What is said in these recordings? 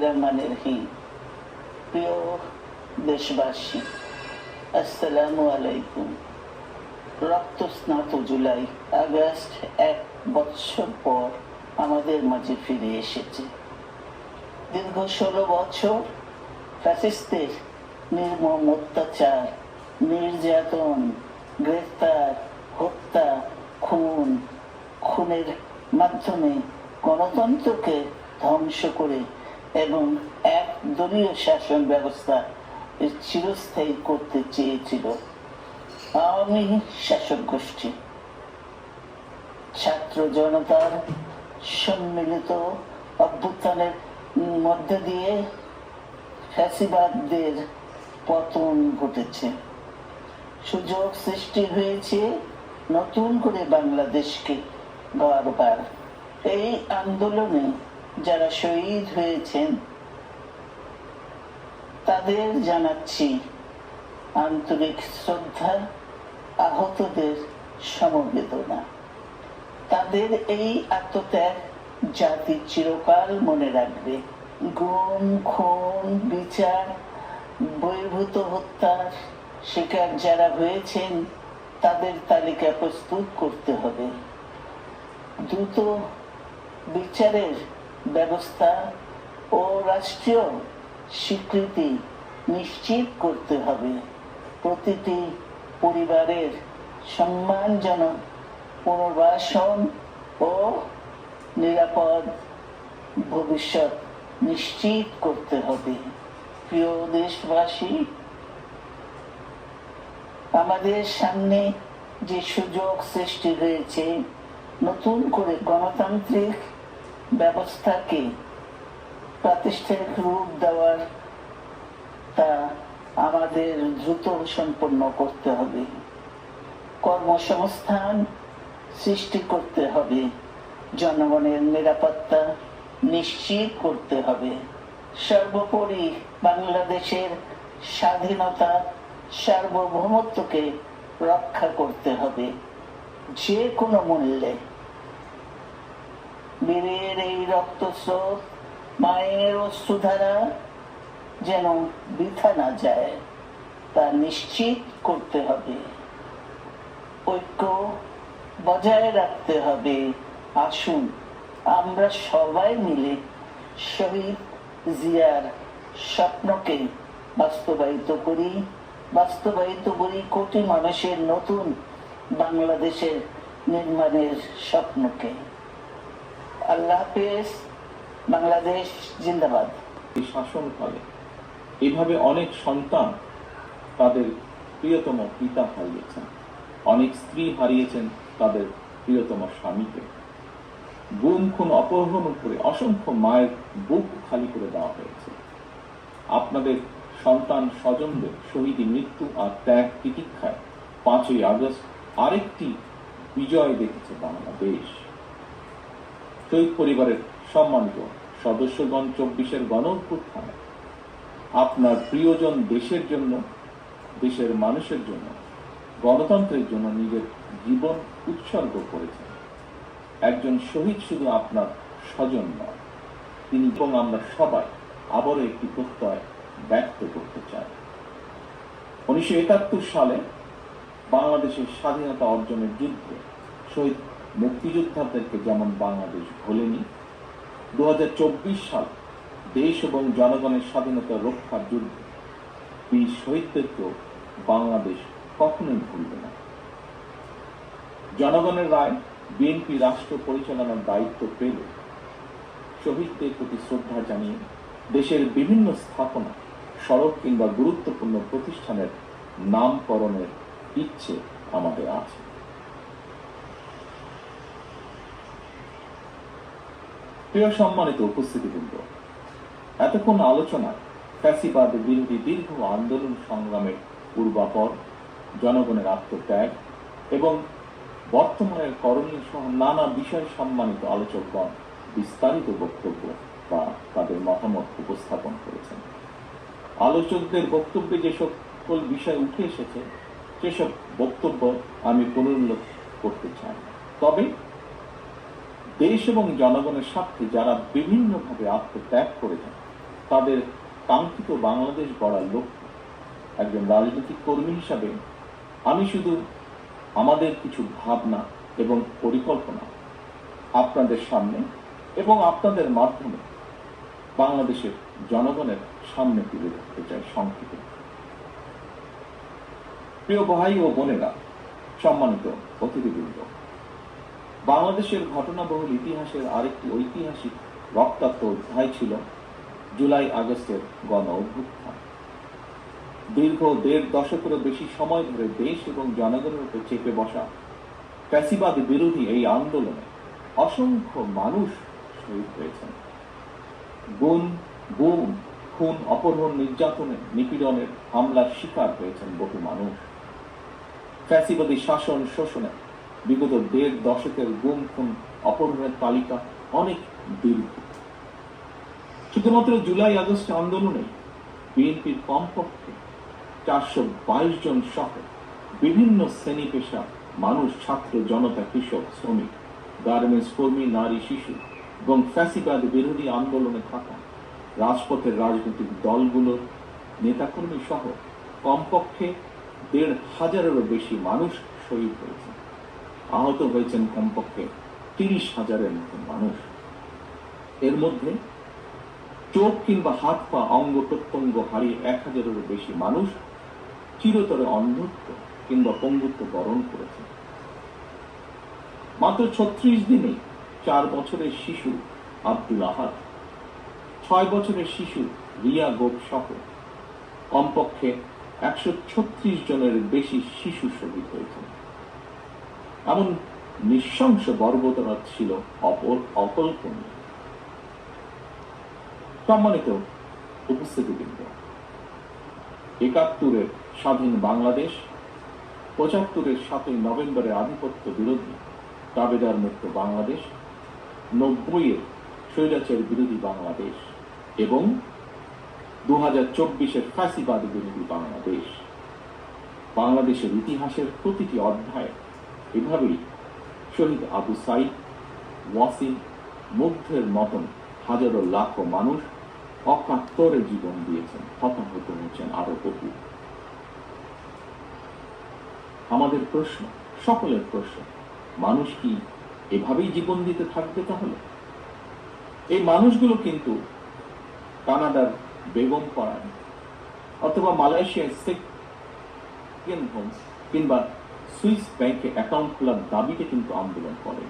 রহমানির রহিম প্রিয় দেশবাসী আলাইকুম। জুলাই, আগস্ট এক পর আমাদের মাঝে ফিরে এসেছে। দীর্ঘ ষোলো বছর ফ্যাসিস্টের নির্মম অত্যাচার, নির্যাতন, গ্রেফতার, হত্যা, খুন, খুনের মাধ্যমে গণতন্ত্রকে ধ্বংস করে এবং এক দলীয় শাসন ব্যবস্থা চিরস্থায়ী করতে চেয়েছিল আওয়ামী শাসক গোষ্ঠী। ছাত্র জনতার সম্মিলিত অভ্যুত্থানের মধ্যে দিয়ে ফ্যাসিবাদদের পতন ঘটেছে। সুযোগ সৃষ্টি হয়েছে নতুন করে বাংলাদেশকে গড়বার। এই আন্দোলনে যারা শহীদ হয়েছেন, তাদের জানাচ্ছি আন্তরিক শ্রদ্ধা আহতদের সমবেদনা। তাদের এই আত্মত্যাগ জাতি চিরকাল মনে রাখবে। গুম, খুন, বিচার, বহির্ভূত হত্যার শিকার যারা হয়েছেন, তাদের তালিকা প্রস্তুত করতে হবে। দ্রুত বিচারের ব্যবস্থা ও রাষ্ট্রীয় স্বীকৃতি নিশ্চিত করতে হবে। প্রতিটি পরিবারের সম্মানজনক পুনর্বাসন ও নিরাপদ ভবিষ্যৎ নিশ্চিত করতে হবে। প্রিয় দেশবাসী, আমাদের সামনে যে সুযোগ সৃষ্টি হয়েছে, নতুন করে গণতান্ত্রিক ব্যবস্থাকে প্রাতিষ্ঠানিক রূপ দেওয়ার তা আমাদের দ্রুত সম্পন্ন করতে হবে। কর্মসংস্থান সৃষ্টি করতে হবে। জনগণের নিরাপত্তা নিশ্চিত করতে হবে। সর্বোপরি বাংলাদেশের স্বাধীনতা সার্বভৌমত্বকে রক্ষা করতে হবে। যে কোনো মূল্যে বীরের এই রক্তস্রোত মায়ের অশ্রুধারা যেন বৃথা না যায়, তা নিশ্চিত করতে হবে। ঐক্য বজায় রাখতে হবে। আসুন, আমরা সবাই মিলে শহীদ জিয়ার স্বপ্নকে বাস্তবায়িত করি। বাস্তবায়িত করি কোটি মানুষের নতুন বাংলাদেশের নির্মাণের স্বপ্নকে। আল্লাহ হাফেজ, বাংলাদেশ জিন্দাবাদ। এই শাসনকালে এভাবে অনেক সন্তান তাদের প্রিয়তম পিতা হারিয়েছেন। অনেক স্ত্রী হারিয়েছেন তাদের প্রিয়তম স্বামীকে। গুম, খুন, অপহরণ করে অসংখ্য মায়ের বুক খালি করে দেওয়া হয়েছে। আপনাদের সন্তান স্বজনদের শহীদ মৃত্যু আর ত্যাগ তিতিক্ষায় পাঁচই আগস্ট আরেকটি বিজয় দেখেছে বাংলাদেশ। শহীদ পরিবারের সম্মানিত সদস্যগণ চব্বিশের গণ অভ্যুত্থানে আপনার প্রিয়জন দেশের জন্য, দেশের মানুষের জন্য, গণতন্ত্রের জন্য নিজের জীবন উৎসর্গ করেছেন। একজন শহীদ শুধু আপনার স্বজন নয়, তিনি এবং আমরা সবাই আবারও একটি প্রত্যয় ব্যক্ত করতে চাই। উনিশশো একাত্তর সালে বাংলাদেশের স্বাধীনতা অর্জনের যুদ্ধে শহীদ মুক্তিযোদ্ধাদেরকে যেমন বাংলাদেশ ভোলেনি দু হাজার চব্বিশ সাল দেশ এবং জনগণের স্বাধীনতা রক্ষার যুদ্ধে বীর শহীদদেরকেও বাংলাদেশ কখনোই ভুলবে না। জনগণের রায় বিএনপি রাষ্ট্র পরিচালনার দায়িত্ব পেল শহীদদের প্রতি শ্রদ্ধা জানিয়ে দেশের বিভিন্ন স্থাপনা, সড়ক কিংবা গুরুত্বপূর্ণ প্রতিষ্ঠানের নামকরণের ইচ্ছে আমাদের আছে। প্রিয় সম্মানিত উপস্থিতি উপস্থিতিবৃন্দ, এতক্ষণ আলোচনায় ফ্যাসিবাদ বিরোধী দীর্ঘ আন্দোলন সংগ্রামের পূর্বাপর, জনগণের আত্মত্যাগ এবং বর্তমানের করণীয় সহ নানা বিষয় সম্মানিত আলোচকগণ বিস্তারিত বক্তব্য বা তাদের মতামত উপস্থাপন করেছেন। আলোচকদের বক্তব্যে যে সকল বিষয় উঠে এসেছে, সেসব বক্তব্য আমি পুনরুল্লেখ করতে চাই। তবে দেশ এবং জনগণের স্বার্থে যারা বিভিন্নভাবে আত্মত্যাগ করেছেন তাদের কাঙ্ক্ষিত বাংলাদেশ গড়ার লক্ষ্য। একজন রাজনৈতিক কর্মী হিসাবে, আমি শুধু আমাদের কিছু ভাবনা এবং পরিকল্পনা আপনাদের সামনে এবং আপনাদের মাধ্যমে বাংলাদেশের জনগণের সামনে তুলে ধরতে চাই সংক্ষেপে প্রিয় ভাই ও বোনেরা, সম্মানিত অতিথিবৃন্দ বাংলাদেশের ঘটনাবহুল ইতিহাসের আরেকটি ঐতিহাসিক রক্তাক্ত অধ্যায় ছিল জুলাই আগস্টের গণ অভ্যুত্থান। দীর্ঘ দেড় দশকেরও বেশি সময় ধরে দেশ এবং জনগণের উপর চেপে বসা ফ্যাসিবাদ বিরোধী এই আন্দোলনে অসংখ্য মানুষ শহীদ হয়েছেন। গুণ, গুম, খুন, অপহরণ, নির্যাতনে, নিপীড়নের হামলার শিকার হয়েছেন বহু মানুষ। ফ্যাসিবাদী শাসন শোষণে বিগত দেড় দশকের গুম খুন অপহরণের তালিকা অনেক দীর্ঘ। শুধুমাত্র জুলাই, আগস্ট আন্দোলনে বিএনপির কমপক্ষে চারশো বাইশ জন সহ বিভিন্ন শ্রেণি পেশা মানুষ, ছাত্র, জনতা, কৃষক, শ্রমিক, গার্মেন্টস কর্মী, নারী, শিশু এবং ফ্যাসিবাদ বিরোধী আন্দোলনে থাকা রাজপথের রাজনৈতিক দলগুলোর নেতাকর্মী সহ কমপক্ষে দেড় হাজারেরও বেশি মানুষ শহীদ হয়েছে। আহত হয়েছেন কমপক্ষে তিরিশ হাজারের মতো মানুষ। এর মধ্যে চোখ কিংবা হাত পা অঙ্গ প্রত্যঙ্গ হারিয়ে এক হাজারেরও বেশি মানুষ চিরতরে অন্ধত্ব কিংবা পঙ্গুত্ব বরণ করেছে। মাত্র ছত্রিশ দিনে চার বছরের শিশু আব্দুল আহাদ, ছয় বছরের শিশু রিয়া গোপ সহ কমপক্ষে একশো ছত্রিশ জনের বেশি শিশু শহীদ হয়েছে এমন নৃশংস বর্বরতা ছিল অপর অকল্পনীয়। সম্মানিত উপস্থিতিবৃন্দ, একাত্তরের স্বাধীন বাংলাদেশ, পঁচাত্তরের সাতই নভেম্বরের আধিপত্য বিরোধী, দাবেদার মুক্ত বাংলাদেশ, নব্বইয়ের স্বৈরাচার বিরোধী বাংলাদেশ এবং দু হাজার চব্বিশের ফ্যাসিবাদ বিরোধী বাংলাদেশ। বাংলাদেশের ইতিহাসের প্রতিটি অধ্যায় এভাবেই শহীদ আবু সাইদ, ওয়াসিম, মুগ্ধের মতন হাজারো লাখো মানুষ অকাত্তরে জীবন দিয়েছেন, হতাহত হয়েছেন আরও বহু। আমাদের প্রশ্ন, সকলের প্রশ্ন, মানুষ কি এভাবেই জীবন দিতে থাকবে তাহলে? এই মানুষগুলো কিন্তু কানাডার বেগম পাড়ায় অথবা মালয়েশিয়ার সেকেন্ড কিংবা সুইস ব্যাংকে অ্যাকাউন্ট খোলার দাবিতে কিন্তু আন্দোলন করেন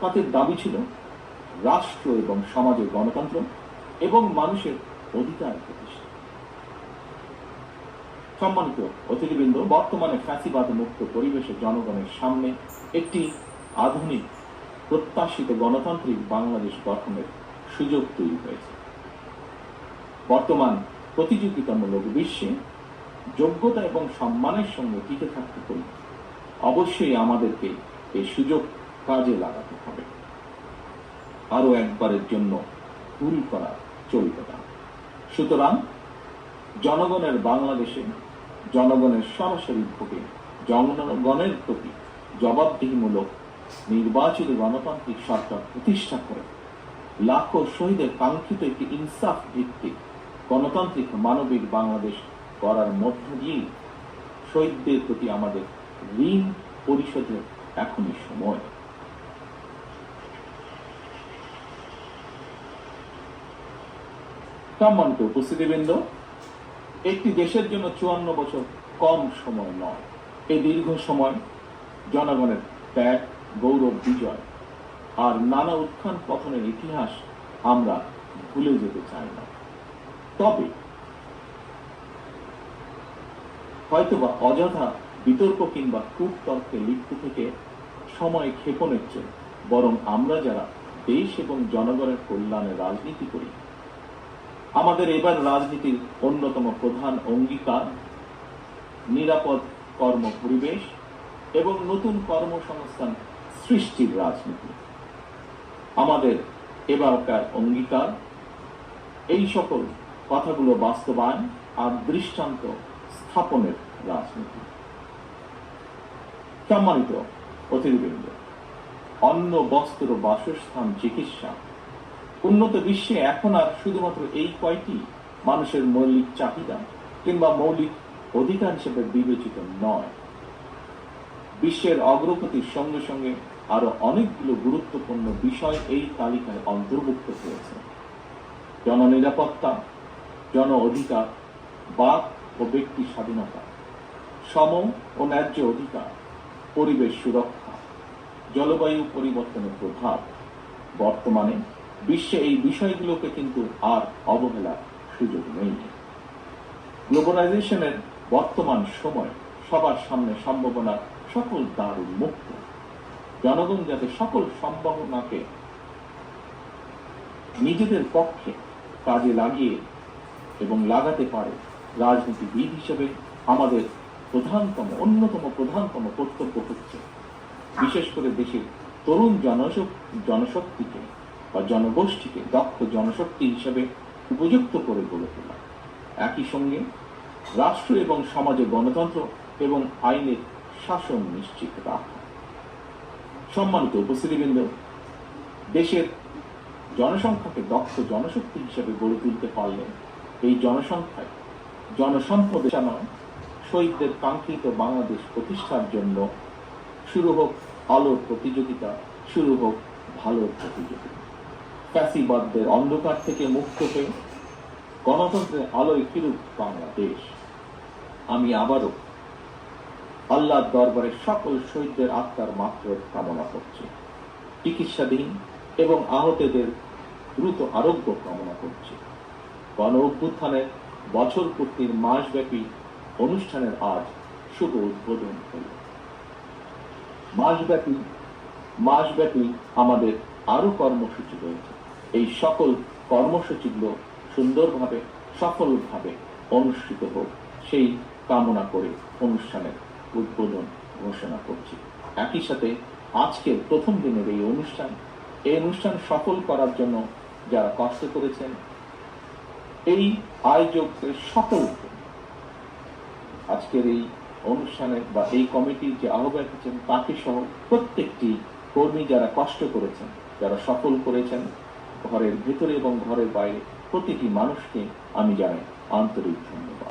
তাদের দাবি ছিল রাষ্ট্র এবং সমাজের গণতন্ত্র এবং মানুষের অধিকার প্রতিষ্ঠা। সম্মানিত অতিথিবৃন্দ, বর্তমানে ফ্যাসিবাদ মুক্ত পরিবেশে জনগণের সামনে একটি আধুনিক, প্রত্যাশিত গণতান্ত্রিক বাংলাদেশ গঠনের সুযোগ তৈরি হয়েছে। বর্তমান প্রতিযোগিতামূলক বিশ্বে যোগ্যতা এবং সম্মানের সঙ্গে টিকে থাকতে হলে অবশ্যই আমাদেরকে এই সুযোগ কাজে লাগাতে হবে। আরও একবারের জন্য ভুল করা চলবে না। সুতরাং জনগণের বাংলাদেশে, জনগণের সরাসরি ভোটে, জনগণের প্রতি জবাবদিহিমূলক নির্বাচিত গণতান্ত্রিক সরকার প্রতিষ্ঠা করে, লাখো শহীদের কাঙ্ক্ষিত একটি ইনসাফ ভিত্তিক গণতান্ত্রিক মানবিক বাংলাদেশ করার মধ্য দিয়েই শহীদদের প্রতি আমাদের ঋণ পরিশোধের এখনই সময়। সম্মানিত উপস্থিতিবৃন্দ, একটি দেশের জন্য চুয়ান্ন বছর কম সময় নয়। এই দীর্ঘ সময় জনগণের ত্যাগ, গৌরব, বিজয় আর নানা উত্থান পথনের ইতিহাস আমরা ভুলে যেতে চাই না। তবে হয়তোবা অযথা বিতর্ক কিংবা কূটতর্কে লিপ্ত থেকে সময় ক্ষেপণের চেয়ে বরং আমরা যারা দেশ এবং জনগণের কল্যাণে রাজনীতি করি, আমাদের এবার রাজনীতির অন্যতম প্রধান অঙ্গীকার নিরাপদ কর্ম পরিবেশ এবং নতুন কর্মসংস্থান সৃষ্টির রাজনীতি। আমাদের এবারকার অঙ্গীকার এই সকল কথাগুলো বাস্তবায়ন আর দৃষ্টান্ত স্থাপনের রাজনীতি। সম্মানিত অতিথিবৃন্দ, অন্ন, বস্ত্র, বাসস্থান, চিকিৎসা, উন্নত বিশ্বে এখন আর শুধুমাত্র এই কয়টি মানুষের মৌলিক চাহিদা কিংবা মৌলিক অধিকার হিসেবে বিবেচিত নয়। বিশ্বের অগ্রগতির সঙ্গে সঙ্গে আরও অনেকগুলো গুরুত্বপূর্ণ বিষয় এই তালিকায় অন্তর্ভুক্ত হয়েছে। জননিরাপত্তা জন অধিকার বাক ও ব্যক্তি স্বাধীনতা, সম ও ন্যায্য অধিকার পরিবেশ সুরক্ষা, জলবায়ু পরিবর্তনের প্রভাব, বর্তমানে বিশ্বে এই বিষয়গুলোকে কিন্তু আর অবহেলার সুযোগ নেই। গ্লোবালাইজেশনের বর্তমান সময় সবার সামনে সম্ভাবনার সকল দ্বার উন্মুক্ত। জনগণ যাতে সকল সম্ভাবনাকে নিজেদের পক্ষে কাজে লাগিয়ে এবং লাগাতে পারে, রাজনীতিবিদ হিসেবে আমাদের প্রধানতম, অন্যতম প্রধানতম কর্তব্য হচ্ছে বিশেষ করে দেশের তরুণ জনশক জনশক্তিকে বা জনগোষ্ঠীকে দক্ষ জনশক্তি হিসেবে উপযুক্ত করে গড়ে তোলা। একই সঙ্গে রাষ্ট্র এবং সমাজে গণতন্ত্র এবং আইনের শাসন নিশ্চিত রাখা। সম্মানিত উপস্থিতিবৃন্দ, দেশের জনসংখ্যাকে দক্ষ জনশক্তি হিসেবে গড়ে তুলতে পারলে এই জনসংখ্যায় জনসম্পদ নয় শহীদদের কাঙ্ক্ষিত বাংলাদেশ প্রতিষ্ঠার জন্য শুরু হোক আলোর প্রতিযোগিতা, শুরু হোক ভালোর প্রতিযোগিতা। ফ্যাসিবাদদের অন্ধকার থেকে মুক্ত হয়ে গণতন্ত্রের আলোয় ফিরুক বাংলাদেশ। আমি আবারও আল্লাহর দরবারে সকল শহীদদের আত্মার মাত্র কামনা করছি। চিকিৎসাধীন এবং আহতদের দ্রুত আরোগ্য কামনা করছি। গণ অভ্যুত্থানের বছর পূর্তির মাসব্যাপী অনুষ্ঠানের আজ শুভ উদ্বোধন হল। মাসব্যাপী মাসব্যাপী আমাদের আরও কর্মসূচি রয়েছে। এই সকল কর্মসূচিগুলো সুন্দরভাবে, সফলভাবে অনুষ্ঠিত হোক, সেই কামনা করে অনুষ্ঠানের উদ্বোধন ঘোষণা করছি। একই সাথে আজকের প্রথম দিনের এই অনুষ্ঠান এই অনুষ্ঠান সফল করার জন্য যারা কষ্ট করেছেন, এই আয়োজকদের সকলকে আজকের এই অনুষ্ঠানের বা এই কমিটির যে আহ্বায়ক আছেন, তাকে সহ প্রত্যেকটি কর্মী যারা কষ্ট করেছেন, যারা সফল করেছেন, ঘরের ভেতরে এবং ঘরের বাইরে, প্রতিটি মানুষকে আমি জানাই আন্তরিক ধন্যবাদ।